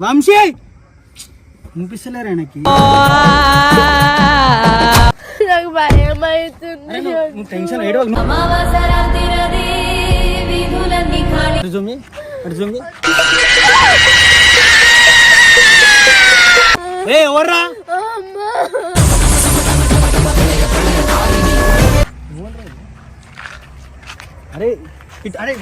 వంశీ! వినిపిస్తలేరు ఆయనకి. నాకు భయం అవుతుంది అరే నువ్వు- నువ్వు టెన్షన్ అటు అటు ఏ ఎవర్రా? అమ్మా. అరే ఇటు అరే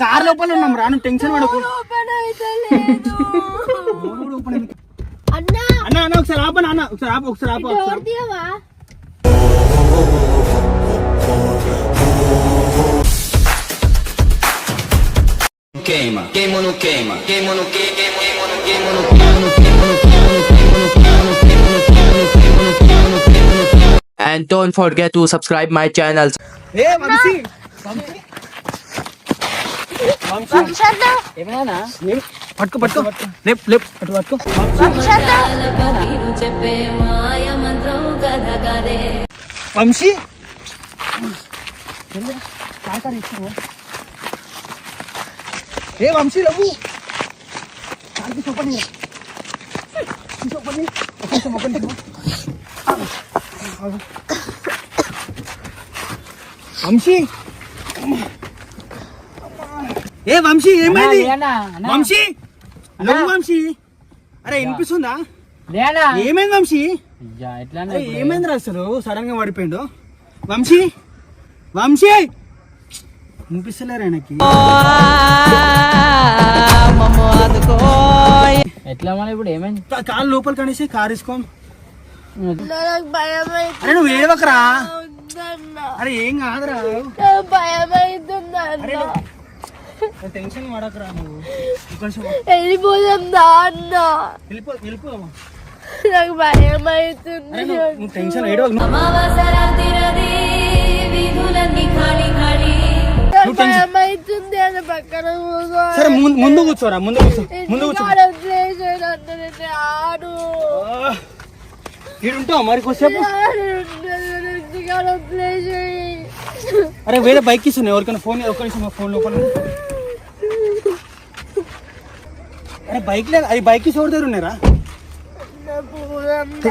కార్ లోపల ఉన్నాం రా నువ్వు టెన్షన్ పడకు. అన్నా అన్న ఒకసారి ఆపన అన్న ఒకసారి ఆప ఒకసారి ఆప డోర్ ఒకసారి తీయవా Queima, queima ou não queima? Queima ou não queima? Queima ou não queima? Queima ou não queima? And don't forget to subscribe my channel. Vamsi వంశన్న ఏమైనా? పట్టుకో పట్టుకో. లేప్ లేప్. అటు పట్టుకో. వంశీ? ఏ వంశీ ఒక నిమిషం ఒక నిమిషం. వంశీ? ఏ వంశీ ఏమైంది? వంశీ? లవ్వు వంశీ? అరే వినిపిస్తుందా? ఏమైంది వంశీ? ఏమైంది అసలు? సడన్గా పడిపోయిండు వంశీ? వంశీ? వినిపిస్తలేరు ఆయనకి? ఎట్లా మన ఇప్పుడు? ఏమైంది? కాలు లోపల కనేసి కారు భయం అరే నువ్వు ఏడవకరా. అరే ఏం కాదురా. భయం అవుతుంది అరే అన్న నువ్వు టెన్షన్ పడకరా నువ్వు. అన్న. వెళ్ళిపో వెళ్ళిపోదామా? నాకు భయం అవుతుంది నువ్వు టెన్షన్ భయం అని పక్కన. సరే ముందు కూర్చోరా ముందు కూర్చో ముందు కూర్చో. ఆడు. మరి కొద్దిసేపు? అరే వేరే బైక్ ఇస్తున్నాయి ఎవరికైనా ఫోన్ ఒక్క నిమిషం ఫోన్ లోపల. అరే బైక్ లేదు. అది బైక్ ఎవరి దగ్గర ఉన్నారా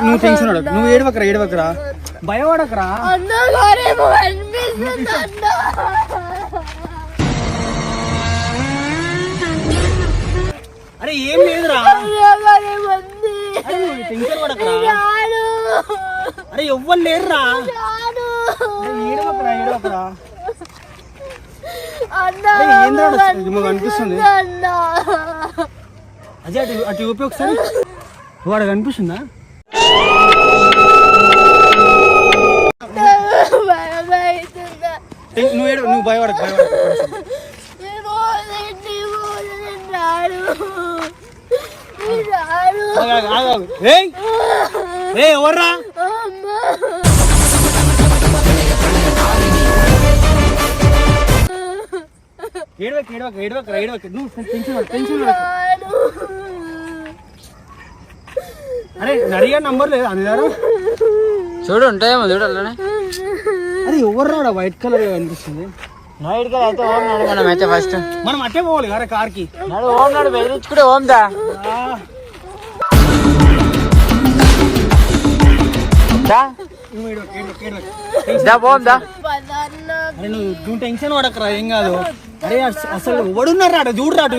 నువ్వు టెన్షన్ పడకు. నువ్వు ఏడవకరా ఏడవకరా. భయపడకరా. అరే ఏం లేదురా. టెన్షన్ పడకరా. అరే ఎవ్వరు లేరురా. ఏడవకరా ఏడవకరా. ఏంద్రా అనిపిస్తుంది. అన్న. అజయ్ అటు అటు ఊపి ఒకసారి. వాడు కనిపిస్తుందా? నువ్వు ఏడు నువ్వు భయపడకు భయపడకు ఎవర్రా? అమ్మా ఏడవక ఏడవక ఏడవక. నువ్వు టెన్షన్ టెన్షన్ పడకు. అరే నడిగా నంబర్ లేదు అందరు చూడు ఉంటాయేమో చూడు అలానే అరే ఎవరు రాడా వైట్ కలర్ అనిపిస్తుంది? నైట్ కదా అయితే ఓం నాడు మనం అయితే ఫస్ట్ మనం అట్టే పోవాలి కదా కార్కి నాడు ఓం నాడు బెదిరించుకుంటే నువ్వు టెన్షన్ పడకరా ఏం కాదు. అరే అస- అసలు ఎవడున్నారు రాడు చూడు రాడు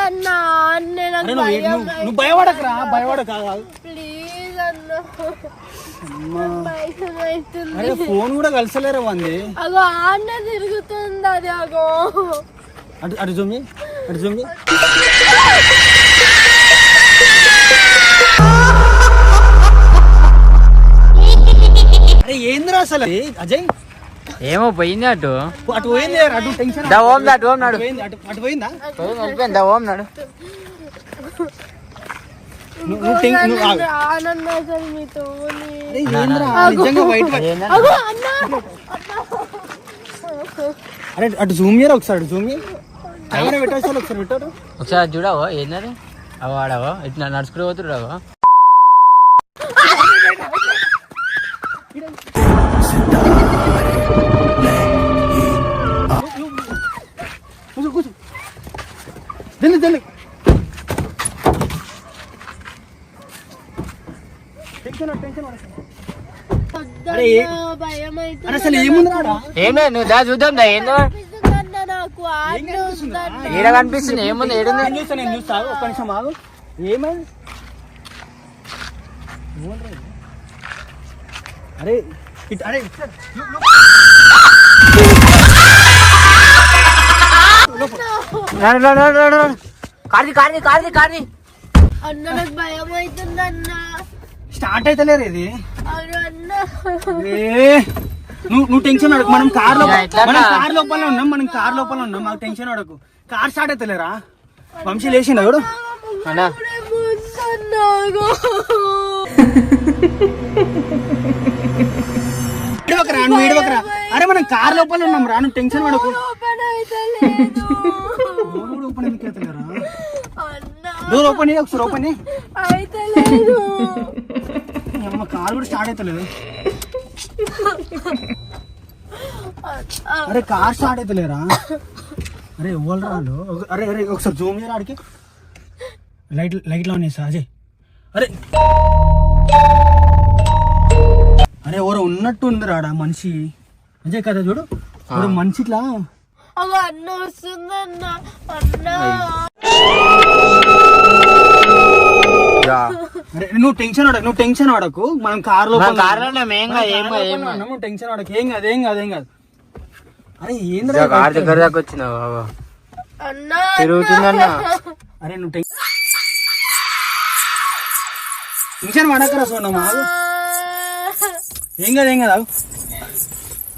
అరే నువ్వు ఏ- నువ్వు నువ్వు భయపడకరా భయపడక ప్లీజ్ అన్న. భయం అవుతుంది. అరే ఫోన్ కూడా కలిసలేరా వంది అగో ఆన్న తిరుగుతుంది అది అగో. అటు అటు జూమి అటు జూమి అరే ఏందిరా అసలు? అజయ్ ఏమో పోయింది అటు. అటు పోయింది అటు టెన్షన్ దా ఓం దా అటు ఓం నాడు. అటు పోయింది వెళ్ళిపోయింది దా ఓం నాడు. నువ్వు. ఆనంద అసలు మీతో అరే ఏందిరా? నిజంగా వైట్ అగో అన్న. అరే అటు జూమ్ చేయరా ఒకసారి జూమ్ ఒకసారి పెట్టారు ఒకసారి చూడవో? ఏంటది అవ ఆడవో? ఇట్లా నడుచుకుంటూ పోతున్నావో కూర్చో అసలు ఏముంది రాడా ఏం లేదు నువ్వు దా చూద్దాం దా ఏందో. ఈడ కనిపిస్తుంది ఏముంది ఏడుంది? నేను చూస్తా నేను చూస్తా ఒక్క నిమిషం ఆగు. ఏమైంది? అరే ఇట్ అరే. కార్ది కార్ది కార్ది కార్ది. అన్న నాకు భయం అవుతుందన్నా స్టార్ట్ అవుతలేరు ఇది. అన్న నువ్వు నువ్వు టెన్షన్ పడకు. మనం కార్లో యా, ఎట్లా మనం? కార్ లోపల ఉన్నాం. మనం కార్ లోపల ఉన్నాం. మాకు టెన్షన్ పడకు. కార్ స్టార్ట్ అవుతలేరా వంశీ లేచిండు అన్నా. నువ్వు ఏడవకరా అరే మనం కార్ లోపల ఉన్నాం రా. నువ్వు టెన్షన్ పడకు. డోర్ ఓపెన్ ఒకసారి ఓపెన్ అమ్మ కార్ కూడా స్టార్ట్ అవుతలేదు అరే కార్ స్టార్ట్ అవుతలేరా అరే ఎవరు రాళ్ళు? అరే అరే ఒకసారి జూమ్ చేయరా ఆడికి? లైట్ లైట్లో అనేసా అజయ్. అరే. అరే ఎవరో ఉన్నట్టు ఉంది రాడా మనిషి? అజయ్ కదా చూడు. ఎవరో మనిషి ఇట్లా అన్న వస్తుందన్న అన్న. నువ్వు టెన్షన్ పడకు నువ్వు టెన్షన్ పడకు. మనం కార్లో మనం కారులో ఉన్నాం, ఏం కాదు, ఏం కాదు, ఏం కాదు. నువ్వు టెన్షన్ పడకు. ఏం కాదు ఏం కాదు ఏం కాదు. అరే ఏంద్రా ఇదో కార్ దగ్గర దాకా వచ్చినావు బాబా. అన్న తిరుగుతుందన్న. అరే నువ్వు టెన్- టెన్షన్ పడకరా సోనా మాకు. ఏం కాదు ఏం కాదు.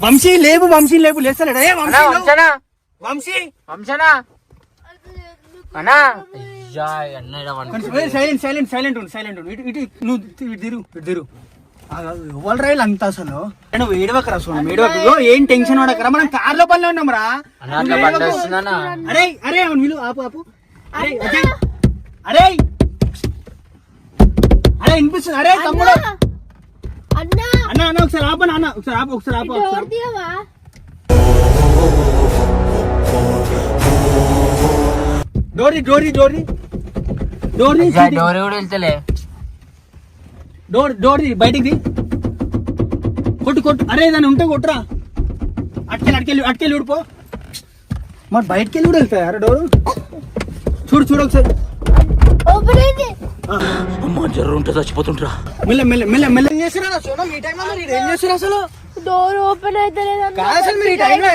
వంశీ లేపు వంశీ లేపు లేస్తలేడా? ఏ వంశీ వంశీ. వంశనా? అన్నా? సైలెంట్ సైలెంట్ సైలెంట్ ఉండు సైలెంట్ ఉండు. ఇటు ఇటు నువ్వు ఇటు తిరు ఇటు తిరు ఎవరు రైలు అంతా అసలు? నువ్వు ఏడవకరా సోనం ఏడవకు. ఏం టెన్షన్ పడకరా? మనం కార్ లోపల ఉన్నాం రా. అరే అరే అవును ఆపు ఆపు. అరే అరే. అరే వినిపిస్తుంది. అరే తమ్ముడు. అన్న. అన్న అన్న ఒకసారి ఆపు అన్న ఒకసారి ఆపు ఒకసారి ఆపు ఒకసారి డోరీ డోరీ డోరీ డోరీ డోర్ కూడా వెళ్తలే. డోర్ డోరీ బయటికి. కొట్టు కొట్టు. అరే దాన్ని ఉంటే కొట్టురా. అట్కెళ్ళి అట్కెళ్ళి అట్కెళ్ళి ఊడిపో. మరి బయటికి వెళ్ళి కూడా వెళ్తాయి? అరే డోరు. చూడు చూడు ఒకసారి. ఓపెన్ అయింది. మెల్ల మెల్ల మెల్ల మెల్ల. ఏం చేస్తున్నారు సోనం ఈ టైంలో మీరు ఏం చేస్తున్నారు అసలు? డోర్ ఓపెన్ అయితలేదు కాదు అసలు మీరు ఈ టైంలో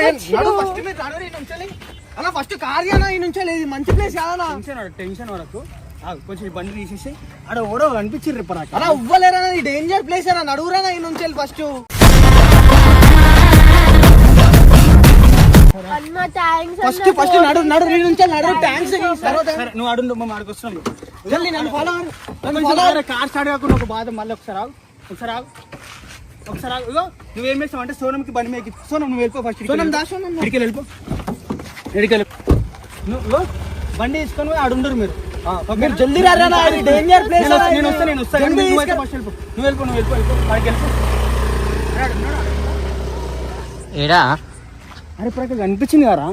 ఫస్ట్ మీరు నుంచెల్లి. అలా ఫస్ట్ కార్ చేయనా ఈ నుంచే లేదు మంచి ప్లేస్ కాదా టెన్షన్ టెన్షన్ వరకు కొంచెం ఈ బండి తీసేసి ఆడ ఓడో కనిపించింది రేపు నాకు అలా ఇవ్వలేరా ఈ డేంజర్ ప్లేస్ అన్న నడువురా ఈ నుంచి ఫస్ట్ అన్న థ్యాంక్స్ ఫస్ట్ ఫస్ట్ నడు నడు నీ నుంచి నడు ట్యాంక్స్ సరే నువ్వు అడు మా ఆడికి వస్తున్నాను. జల్లి నన్ను ఫాలో నన్ను ఫాలో కార్ స్టార్ట్ కాకుండా ఒక బాధ మళ్ళీ ఒకసారి ఆగు. ఒకసారి ఆగు. ఒకసారి ఆగు. నువ్వేం చేస్తావు అంటే సోనంకి బండి మీద సోనం నువ్వు వెళ్ళిపో ఫస్ట్ సోనం దా సోనం వెళ్ళిపో. ఇగో బండి తీసుకొని పోయి ఆడుండరు మీరు. మీరు జల్దీ రారా డేంజర్ ప్లేస్ నేను వస్తా నేను వస్తా నువ్వు వెళ్ళిపో. నువ్వు వెళ్ళిపో నువ్వు వెళ్ళిపో వెళ్ళిపో వాడికి వెళ్ళిపో. రాడు, రాడు. ఏడా? అరే ఇప్పుడు అక్కడ కనిపించింది కదా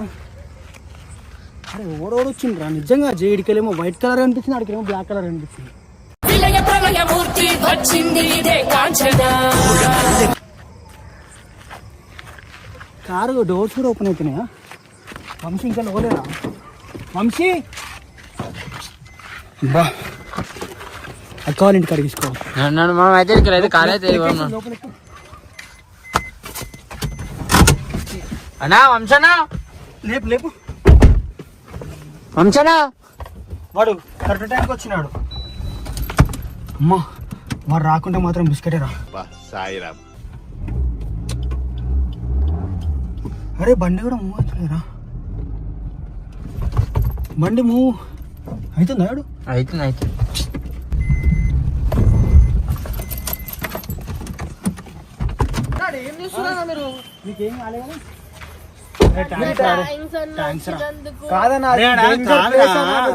అరే ఓడోడు వచ్చింది రా? నిజంగా జేడికెళ్ళేమో వైట్ కలర్ కనిపించింది అడికేమో బ్లాక్ కలర్ కనిపించింది. కారు డోర్స్ కూడా ఓపెన్ అవుతున్నాయా? వంశీ ఇంకా లోలేరా వంశీ! బా. అక్క వాళ్ళ ఇంటికి అడిగిసుకో నన్ను మనం అయితే ఇక్కడ అయితే అన్నా వంశనా లేపు లేపు. వంశనా వాడు కరెక్ట్ టైంకి వచ్చినాడు. అమ్మా వాడు రాకుంటే మాత్రం బిస్కెటే రా. సాయిరామ్ అరే బండి కూడా మూవ్ అవుతుందిరా బండి మూవ్ అవుతుందా వాడు అవుతుంది అవుతుంది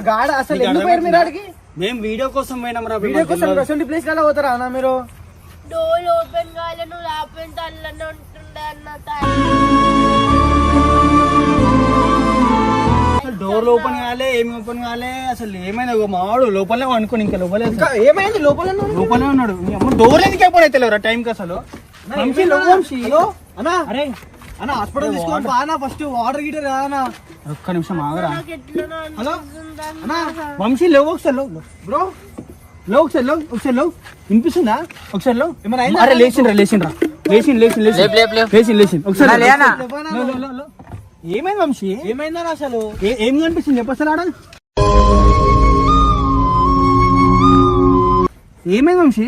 కాలేదు మేము వీడియో కోసం పోయినాం రా వీడియో కోసం అసలు ప్లేస్ కదా పోతారా అన్న మీరు? డోర్ ఓపెన్ కాలే నువ్వు రాకుంటే అల్లనే ఉంటుండే అన్న డోర్ ఓపెన్ కాలే ఏమి ఓపెన్ కాలే అసలు ఏమైనా మావాడు లోపలే అనుకోని ఇంకా లోపలే ఏమైంది? లోపల ఉన్నాడు? లోపలే ఉన్నాడు. డోర్ ఎందుకు ఓపెన్ అయితే లేవురా టైంకి అసలు? అన్నా అరే. అన్న హాస్పిటల్ తీసుకోవాలి బాగా ఫస్ట్ వాటర్ గీటర్ రానా ఒక్క నిమిషం ఆగరా. హలో? అన్నా? వంశీ లేవు ఒకసారి లో బ్రో? లో ఒకసారి లో ఒకసారి లో వినిపిస్తుందా? ఒకసారి లో ఏమైనా లేచిండ్రా లేచిండ్రా. లేచిండు లేచిండు లేచిండు ఒకసారి. ఏమైంది వంశీ? ఏమైందన్నా అసలు? ఏ- ఏం కనిపిస్తుంది? చెప్పసలు ఆడ. ఏమైంది వంశీ?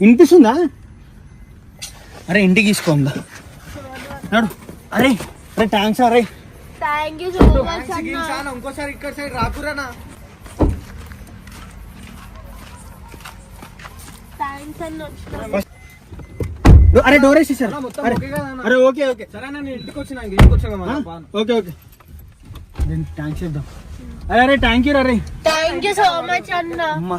వినిపిస్తుందా? అరే ఇంటికి తీసుకోందా నడు. అరే అరే థ్యాంక్స్ అరే. థ్యాంక్ యూ సో మచ్ అన్న. చాలా. ఇంకోసారి ఇక్కడ సైడ్ రాకురానా? థ్యాంక్స్ అన్న. అరే డోర్ వేసేసారు. అరే. Okay okay okay. సరే నేను ఇంటికి వచ్చినా ఇంటికి వచ్చాక? Okay okay. థ్యాంక్స్ చెప్దాం అరే అరే థ్యాంక్ యూ అరే. థ్యాంక్ యూ సో మచ్ అన్న. అమ్మా.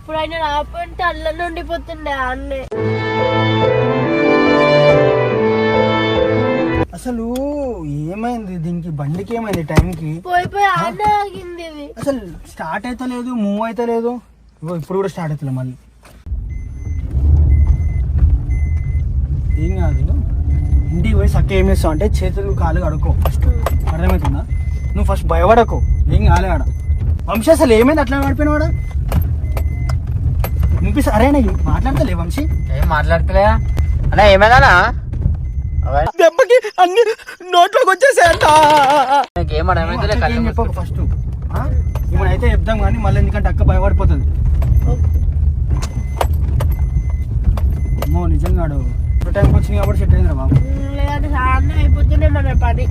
ఇప్పుడు ఆయన రాకుంటే అల్లనే ఉండిపోతుండే అన్నే. అసలు ఏమైంది దీనికి? బండికి ఏమైంది టైంకి? పోయి పోయి అన్న ఆగింది ఇది అసలు స్టార్ట్ అయితే లేదు మూవ్ అయితే లేదు. ఇప్పుడు కూడా స్టార్ట్ అవుతుంది మళ్ళీ. ఏం కాదు ఇంటికి పోయి సక్క ఏం చేస్తావు అంటే చేతులు కాలు కడుక్కో. ఫస్ట్ అర్థమవుతుందా? నువ్వు ఫస్ట్ భయపడకు. ఏం కాలే ఆడ. వంశీ అసలు ఏమైంది? అట్లా పడిపోయినావాడా వినిపిస్తా అరే నాకు మాట్లాడతలే వంశీ? ఏం మాట్లాడతలే? అన్నా ఏమైనా దెబ్బకి అన్ని నోట్లోకి వచ్చేసాయంట చెప్పకు ఫస్ట్ ఇప్పుడు అయితే చెప్దాం కానీ మళ్ళీ ఎందుకంటే అక్క భయపడిపోతుంది. అమ్మో నిజంగా ఆడు టైంకి వచ్చింది కాబట్టి సెట్ అయిందిరా బాబు. లేదంటే చాలా అయిపోతుండే మన పని